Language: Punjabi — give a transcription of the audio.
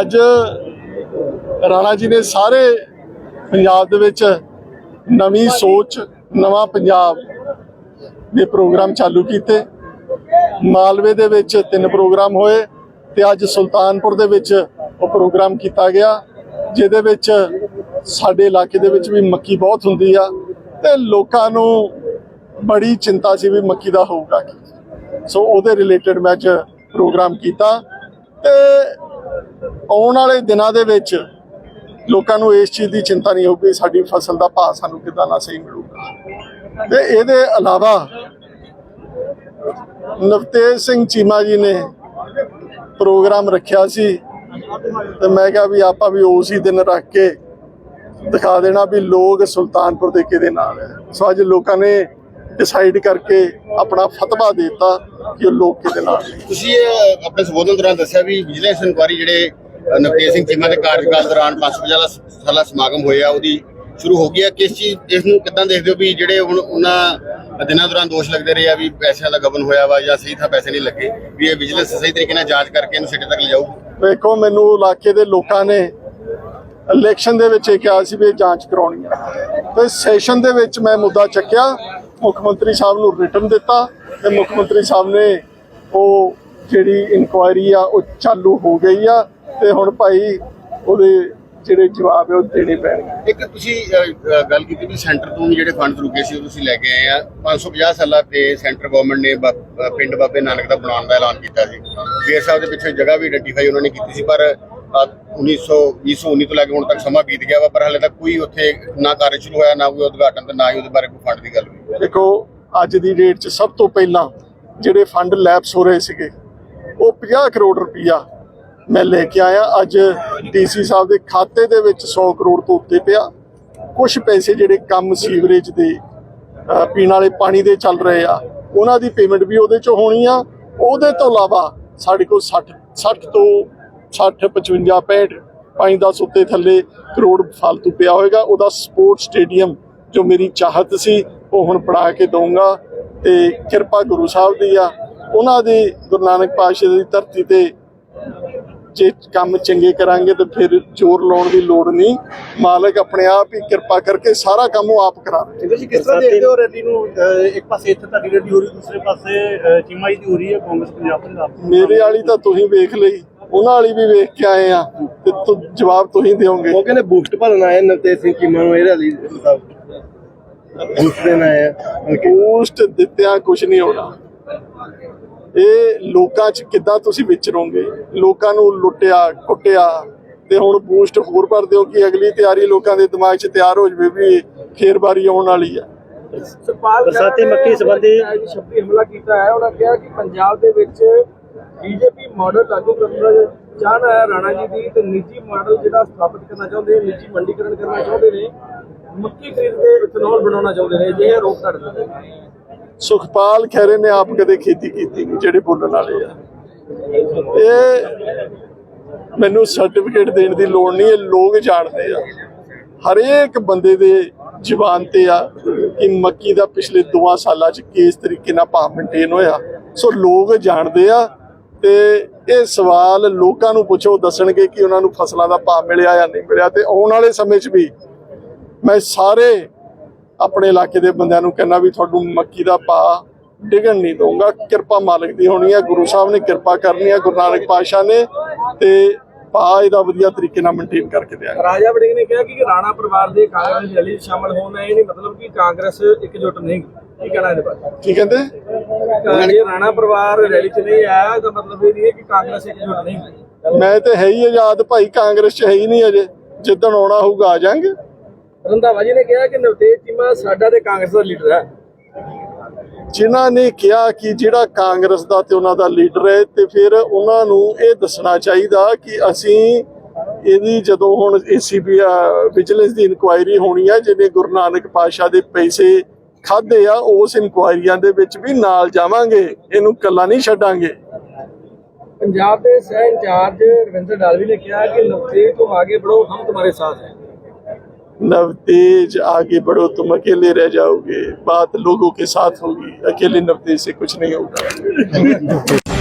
ਅੱਜ ਰਾਣਾ ਜੀ ਨੇ ਸਾਰੇ ਪੰਜਾਬ ਦੇ ਵਿੱਚ ਨਵੀਂ ਸੋਚ, ਨਵਾਂ ਪੰਜਾਬ ਦੇ ਪ੍ਰੋਗਰਾਮ ਚਾਲੂ ਕੀਤੇ। ਮਾਲਵੇ ਦੇ ਵਿੱਚ ਤਿੰਨ ਪ੍ਰੋਗਰਾਮ ਹੋਏ ਤੇ ਅੱਜ ਸੁਲਤਾਨਪੁਰ ਦੇ ਵਿੱਚ ਉਹ ਪ੍ਰੋਗਰਾਮ ਕੀਤਾ ਗਿਆ, ਜਿਹਦੇ ਵਿੱਚ ਸਾਡੇ ਇਲਾਕੇ ਦੇ ਵਿੱਚ ਵੀ ਮੱਕੀ ਬਹੁਤ ਹੁੰਦੀ ਆ ਤੇ ਲੋਕਾਂ ਨੂੰ ਬੜੀ ਚਿੰਤਾ ਸੀ ਵੀ ਮੱਕੀ ਦਾ ਹੋਊਗਾ ਕੀ। ਸੋ ਉਹਦੇ ਰਿਲੇਟਡ ਮੈਂ ਅੱਜ ਪ੍ਰੋਗਰਾਮ ਕੀਤਾ ਤੇ ਆਉਣ ਵਾਲੇ ਦਿਨਾਂ ਦੇ ਵਿੱਚ ਲੋਕਾਂ ਨੂੰ ਇਸ ਚੀਜ਼ ਦੀ ਚਿੰਤਾ ਨਹੀਂ ਹੋਊਗੀ ਸਾਡੀ ਫਸਲ ਦਾ ਭਾਅ ਸਾਨੂੰ ਕਿੱਦਾਂ ਨਾ ਸਹੀ ਮਿਲੂਗਾ। ਤੇ ਇਹਦੇ ਇਲਾਵਾ ਨਵਤੇਜ ਸਿੰਘ ਚੀਮਾ ਜੀ ਨੇ ਪ੍ਰੋਗਰਾਮ ਰੱਖਿਆ ਸੀ ਤੇ ਮੈਂ ਕਿਹਾ ਵੀ ਆਪਾਂ ਵੀ ਉਸ ਹੀ ਦਿਨ ਰੱਖ ਕੇ ਦਿਖਾ ਦੇਣਾ ਵੀ ਲੋਕ ਸੁਲਤਾਨਪੁਰ ਦੇ ਕਿਹਦੇ ਨਾਲ ਹੈ। ਸੋ ਅੱਜ ਲੋਕਾਂ ਨੇ ਡਿਸਾਈਡ ਕਰਕੇ ਆਪਣਾ ਫਤਵਾ ਦਿੱਤਾ ਕਿ ਉਹ ਲੋਕ ਕਿਹਦੇ ਨਾਲ ਨੇ। ਤੁਸੀਂ ਇਹ ਆਪਣੇ ਸੰਬੋਧਨ ਦੌਰਾਨ ਦੱਸਿਆ ਵੀ ਵਿਜੀਲੈਂਸ ਇਨਕੁਆਰੀ ਜਿਹੜੇ ਨਵਤੇਜ ਸਿੰਘ ਚੀਮਾ ਦੇ ਕਾਰਜਕਾਲ ਦੌਰਾਨ 550 ਸਾਲਾ ਸਮਾਗਮ ਹੋਇਆ ਉਹਦੀ ਸ਼ੁਰੂ ਹੋ ਗਈ ਹੈ। ਕਿਸ ਚੀਜ਼ ਇਸ ਨੂੰ ਕਿੱਦਾਂ ਦੇਖਦੇ ਹੋ ਵੀ ਜਿਹੜੇ ਹੁਣ ਉਹਨਾਂ ਦਿਨਾਂ ਦੌਰਾਨ ਦੋਸ਼ ਲੱਗਦੇ ਰਹੇ ਆ ਵੀ ਪੈਸਿਆਂ ਦਾ ਗਬਨ ਹੋਇਆ ਵਾ ਜਾਂ ਸਹੀ ਥਾਂ ਪੈਸੇ ਨਹੀਂ ਲੱਗੇ ਵੀ ਇਹ ਵਿਜੀਲੈਂਸ ਸਹੀ ਤਰੀਕੇ ਨਾਲ ਜਾਂਚ ਕਰਕੇ ਇਹਨੂੰ ਸਿੱਟੇ ਤੱਕ ਲਿਜਾਊਗੀ ਵੇਖੋ ਮੈਨੂੰ ਇਲਾਕੇ ਦੇ ਲੋਕਾਂ ਨੇ ਇਲੈਕਸ਼ਨ ਦੇ ਵਿੱਚ ਇਹ ਕਿਹਾ ਸੀ ਵੀ ਇਹ ਜਾਂਚ ਕਰਾਉਣੀ ਹੈ। ਤੇ ਸੈਸ਼ਨ ਦੇ ਵਿੱਚ ਮੈਂ ਮੁੱਦਾ ਚੱਕਿਆ ਮੁੱਖ ਮੰਤਰੀ ਸਾਹਿਬ ਨੂੰ ਰਿਟਰਨ ਦਿੱਤਾ ਤੇ ਮੁੱਖ ਮੰਤਰੀ ਸਾਹਿਬ ਨੇ ਉਹ ਜਿਹੜੀ ਇਨਕੁਆਇਰੀ ਆ, ਉਹ ਚਾਲੂ ਹੋ ਗਈ ਆ ਤੇ ਹੁਣ ਭਾਈ ਉਹਦੇ ਜਿਹੜੇ ਜਵਾਬ ਹੈ ਉਹ ਦੇਣੇ ਪੈਣਗੇ। ਇੱਕ ਤੁਸੀਂ ਗੱਲ ਕੀਤੀ ਵੀ ਸੈਂਟਰ ਤੋਂ ਜਿਹੜੇ ਫੰਡ ਰੁਕੇ ਸੀ, ਉਹ ਤੁਸੀਂ ਲੈ ਕੇ ਆਏ ਆ। 550 ਸਾਲਾਂ ਤੇ ਸੈਂਟਰ ਗਵਰਨਮੈਂਟ ਨੇ ਪਿੰਡ ਬਾਬੇ ਨਾਨਕ ਦਾ ਬਣਾਉਣ ਦਾ ਐਲਾਨ ਕੀਤਾ ਸੀ। ਫੇਰ ਸਾਹਿਬ ਦੇ ਪਿੱਛੇ ਜਗ੍ਹਾ ਵੀ ਆਇਡੈਂਟੀਫਾਈ ਉਹਨਾਂ ਨੇ ਕੀਤੀ ਸੀ, ਪਰ ਅ, 1900 2019 ਤੋਂ ਲੈ ਕੇ ਹੁਣ ਤੱਕ ਸਮਾਂ ਬੀਤ ਗਿਆ ਵਾ ਪਰ ਹਾਲੇ ਤੱਕ ਕੋਈ ਉੱਥੇ ਨਾ ਕਾਰਜ ਸ਼ੁਰੂ ਹੋਇਆ ਨਾ ਕੋਈ ਉਦਘਾਟਨ ਤੇ ਨਾ ਹੀ ਉਹਦੇ ਬਾਰੇ ਕੋਈ ਫੰਡ ਦੀ ਗੱਲ ਹੋਈ। ਦੇਖੋ ਅੱਜ ਦੀ ਡੇਟ 'ਚ ਸਭ ਤੋਂ ਪਹਿਲਾਂ ਜਿਹੜੇ ਫੰਡ ਲੈਪਸ ਹੋ ਰਹੇ ਸੀਗੇ ਉਹ 50 ਕਰੋੜ ਰੁਪਈਆ ਮੈਂ ਲੈ ਕੇ ਆਇਆ। ਅੱਜ ਡੀਸੀ ਸਾਹਿਬ ਦੇ ਖਾਤੇ ਦੇ ਵਿੱਚ 100 ਕਰੋੜ ਤੋਂ ਉੱਤੇ ਪਿਆ। ਕੁਝ ਪੈਸੇ ਜਿਹੜੇ ਕੰਮ ਸੀਵਰੇਜ ਦੇ ਪੀਣ ਵਾਲੇ ਪਾਣੀ ਦੇ ਚੱਲ ਰਹੇ ਆ ਉਹਨਾਂ ਦੀ ਪੇਮੈਂਟ ਵੀ ਉਹਦੇ ਚ ਹੋਣੀ ਆ। ਉਹਦੇ ਤੋਂ ਇਲਾਵਾ ਸਾਡੇ ਕੋਲ 60 60 ਤੋਂ 60 55 65 5 10 ਉੱਤੇ ਥੱਲੇ ਕਰੋੜ ਫालतू ਪਿਆ ਹੋਏਗਾ। ਉਹਦਾ ਸਪੋਰਟ ਸਟੇਡੀਅਮ ਜੋ ਮੇਰੀ ਚਾਹਤ ਸੀ ਉਹ ਹੁਣ ਪੜਾ ਕੇ ਦਊਂਗਾ। ਤੇ ਕਿਰਪਾ ਗੁਰੂ ਸਾਹਿਬ ਦੀ ਆ। ਉਹਨਾਂ ਦੀ ਗੁਰੂ ਨਾਨਕ ਪਾਤਸ਼ਾਹ ਦੀ ਧਰਤੀ ਤੇ ਜੇ ਕੰਮ ਚੰਗੇ ਕਰਾਂਗੇ ਤਾਂ ਫਿਰ ਜ਼ੋਰ ਲਾਉਣ ਦੀ ਲੋੜ ਨਹੀਂ। ਮਾਲਕ ਆਪਣੇ ਆਪ ਹੀ ਕਿਰਪਾ ਕਰਕੇ ਸਾਰਾ ਕੰਮ ਉਹ ਆਪ ਕਰਾ ਦੇ ਤੁਸੀਂ ਕਿਸ ਤਰ੍ਹਾਂ ਦੇਖਦੇ ਹੋ ਰੈਲੀ ਨੂੰ? ਇੱਕ ਪਾਸੇ ਇੱਥੇ ਤੁਹਾਡੀ ਰੈਲੀ ਹੋ ਰਹੀ ਦੂਸਰੇ ਪਾਸੇ ਅਹ ਚੀਮਾ ਜੀ ਦੀ ਹੋ ਰਹੀ ਹੈ ਕਾਂਗਰਸ ਪੰਜਾਬ ਪੰਜਾਬ ਮੇਰੇ ਵਾਲੀ ਤਾਂ ਤੁਸੀਂ ਵੇਖ ਲਈ। ਉਹਨਾਂ ਵਾਲੀ ਵੀ ਵੇਖ ਕੇ ਆਏ ਆ ਤੇ ਤੁ- ਜਵਾਬ ਤੁਸੀਂ ਦਿਓਗੇ। ਉਹ ਕਹਿੰਦੇ ਬੂਸਟ ਭਰਨ ਆਏ ਨਵਤੇਜ ਸਿੰਘ ਚੀਮਾ ਨੂੰ ਇਹ ਰੈਲੀ ਬੂਸਟ ਦੇਣ ਆਏ ਆ। ਪੋਸਟ ਦਿੱਤਿਆਂ ਕੁਝ ਨਹੀਂ ਹੋਣਾ। ਇਹ ਲੋਕਾਂ 'ਚ ਕਿੱਦਾਂ ਤੁਸੀਂ ਵਿਚਰੋਗੇ ਲੋਕਾਂ ਨੂੰ ਲੁੱਟਿਆ ਕੁੱਟਿਆ ਤੇ ਹੁਣ ਬੂਸਟ ਹੋਰ ਭਰ ਦਿਓ ਕਿ ਅਗਲੀ ਤਿਆਰੀ ਲੋਕਾਂ ਦੇ ਦਿਮਾਗ 'ਚ ਤਿਆਰ ਹੋ ਜਵੇ ਵੀ ਫੇਰ ਬਾਰੀ ਆਉਣ ਵਾਲੀ ਆ। ਬਰਸਾਤੀ ਮੱਕੀ ਸੰਬੰਧੀ ਸ਼ਬਦੀ ਹਮਲਾ ਕੀਤਾ ਹੈ। ਉਹਨਾਂ ਕਿਹਾ ਕਿ ਪੰਜਾਬ ਦੇ ਵਿੱਚ ਬੀਜੇਪੀ ਮਾਡਲ ਲਾਗੂ ਕਰਨ ਚਾਹਨਾ ਹੈ ਰਾਣਾ ਜੀ ਦੀ, ਤੇ ਨਿੱਜੀ ਮਾਡਲ ਜਿਹੜਾ ਸਥਾਪਿਤ ਕਰਨਾ ਚਾਹੁੰਦੇ ਨੇ, ਨਿੱਜੀ ਮੰਡੀਕਰਨ ਕਰਨਾ ਚਾਹੁੰਦੇ ਨੇ, ਮੱਕੀ ਖਰੀਦ ਕੇ ਇਥਨੋਲ ਬਣਾਉਣਾ ਚਾਹੁੰਦੇ ਨੇ ਜੇ ਇਹ ਰੋਕ ਨੇ। ਸੁਖਪਾਲ ਖੈਰੇ ਨੇ ਆਪ ਕਦੇ ਖੇਤੀ ਕੀਤੀ ਜਿਹੜੇ ਬੋਲਣ ਵਾਲੇ ਆ। ਇਹ ਮੈਨੂੰ ਸਰਟੀਫਿਕੇਟ ਦੇਣ ਦੀ ਲੋੜ ਨਹੀਂ, ਇਹ ਲੋਕ ਜਾਣਦੇ ਆ। ਹਰੇਕ ਬੰਦੇ ਦੇ ਜ਼ੁਬਾਨ ਤੇ ਆ ਕਿ ਮੱਕੀ ਦਾ ਪਿਛਲੇ 2 ਸਾਲਾਂ ਚ ਕਿਸ ਤਰੀਕੇ ਨਾਲ ਭਾਅ ਮੇਨਟੇਨ ਹੋਇਆ। ਸੋ ਲੋਕ ਜਾਣਦੇ ਆ ਤੇ ਇਹ ਸਵਾਲ ਲੋਕਾਂ ਨੂੰ ਪੁੱਛੋ ਦੱਸਣਗੇ ਕਿ ਉਹਨਾਂ ਨੂੰ ਫਸਲਾਂ ਦਾ ਭਾਅ ਮਿਲਿਆ ਜਾਂ ਨਹੀਂ ਮਿਲਿਆ ਤੇ ਆਉਣ ਵਾਲੇ ਸਮੇਂ 'ਚ ਵੀ ਮੈਂ ਸਾਰੇ ਆਪਣੇ ਇਲਾਕੇ ਦੇ ਬੰਦਿਆਂ ਨੂੰ ਕਹਿੰਦਾ ਵੀ ਤੁਹਾਨੂੰ ਮੱਕੀ ਦਾ ਭਾਅ ਡਿਗਣ ਨਹੀਂ ਦਊਂਗਾ। ਕਿਰਪਾ ਮਾਲਕ ਦੀ ਹੋਣੀ ਹੈ ਗੁਰੂ ਸਾਹਿਬ ਨੇ ਕਿਰਪਾ ਕਰਨੀ ਹੈ ਗੁਰੂ ਨਾਨਕ ਪਾਤਸ਼ਾਹ ਨੇ ਤੇ ਭਾਅ ਇਹਦਾ ਵਧੀਆ ਤਰੀਕੇ ਨਾਲ ਮੇਨਟੇਨ ਕਰਕੇ ਦਿਆਂਗਾ। ਰਾਜਾ ਵੜਿੰਗ ਨੇ ਕਿਹਾ ਕਿ ਰਾਣਾ ਪਰਿਵਾਰ ਦੇ ਕਾਂਗਰਸ ਦੀ ਰੈਲੀ ਸ਼ਾਮਲ ਹੋਣਾ ਇਹ ਨਹੀਂ ਮਤਲਬ ਕਿ ਕਾਂਗਰਸ ਇਕਜੁੱਟ ਨਹੀਂ। ਕੀ ਕਹਿਣਾ ਇਹਦੇ ਬਾਰੇ? ਕੀ ਕਹਿੰਦੇ? ਜੇ ਰਾਣਾ ਪਰਿਵਾਰ ਰੈਲੀ 'ਚ ਨਹੀਂ ਆਇਆ ਤਾਂ ਮਤਲਬ ਇਹ ਨਹੀਂ ਹੈ ਕਿ ਕਾਂਗਰਸ ਇਕਜੁੱਟ ਨਹੀਂ ਮੈਂ ਤੇ ਹੈ ਹੀ ਆਜ਼ਾਦ ਭਾਈ ਕਾਂਗਰਸ ਚ ਹੈ ਹੀ ਨਹੀਂ ਅਜੇ। ਜਿੱਦਣ ਆਉਣਾ ਹੋਊਗਾ ਆ ਜਾਾਂਗੇ ਰੰਧਾਵਾ ਜੀ ਨੇ ਕਿਹਾ ਕਿ ਨਵਤੇਜ ਚੀਮਾ ਸਾਡਾ ਤੇ ਕਾਂਗਰਸ ਦਾ ਲੀਡਰ ਹੈ। ਜਿਨ੍ਹਾਂ ਨੇ ਕਿਹਾ ਕਿ ਜਿਹੜਾ ਕਾਂਗਰਸ ਦਾ ਤੇ ਉਹਨਾਂ ਦਾ ਲੀਡਰ ਹੈ ਤੇ ਫਿਰ ਉਹਨਾਂ ਨੂੰ ਇਹ ਦੱਸਣਾ ਚਾਹੀਦਾ ਕਿ ਅਸੀਂ ਇਹਦੀ ਜਦੋਂ ਹੁਣ ਏਸੀਬੀ ਵਿਜੀਲੈਂਸ ਦੀ ਇਨਕੁਆਇਰੀ ਹੋਣੀ ਹੈ ਜਿਹਨੇ ਗੁਰੂ ਨਾਨਕ ਪਾਤਸ਼ਾਹ ਦੇ ਪੈਸੇ ਖਾਦੇ ਆ ਉਸ ਇਨਕੁਆਇਰੀਆਂ ਦੇ ਵਿੱਚ ਵੀ ਨਾਲ ਜਾਵਾਂਗੇ ਇਹਨੂੰ ਕੱਲਾ ਨਹੀਂ ਛੱਡਾਂਗੇ ਪੰਜਾਬ ਦੇ ਸਹਿ ਇੰਚਾਰਜ ਰਵਿੰਦਰ ਡਾਲਵੀ ਨੇ ਕਿਹਾ ਕਿ ਨਵਤੇਜ तुम आगे बढ़ो हम तुम्हारे साथ हैं नवतेज आगे बढ़ो तुम अकेले रह जाओगे बात लोगों के साथ होगी अकेले नवतेज से कुछ नहीं होगा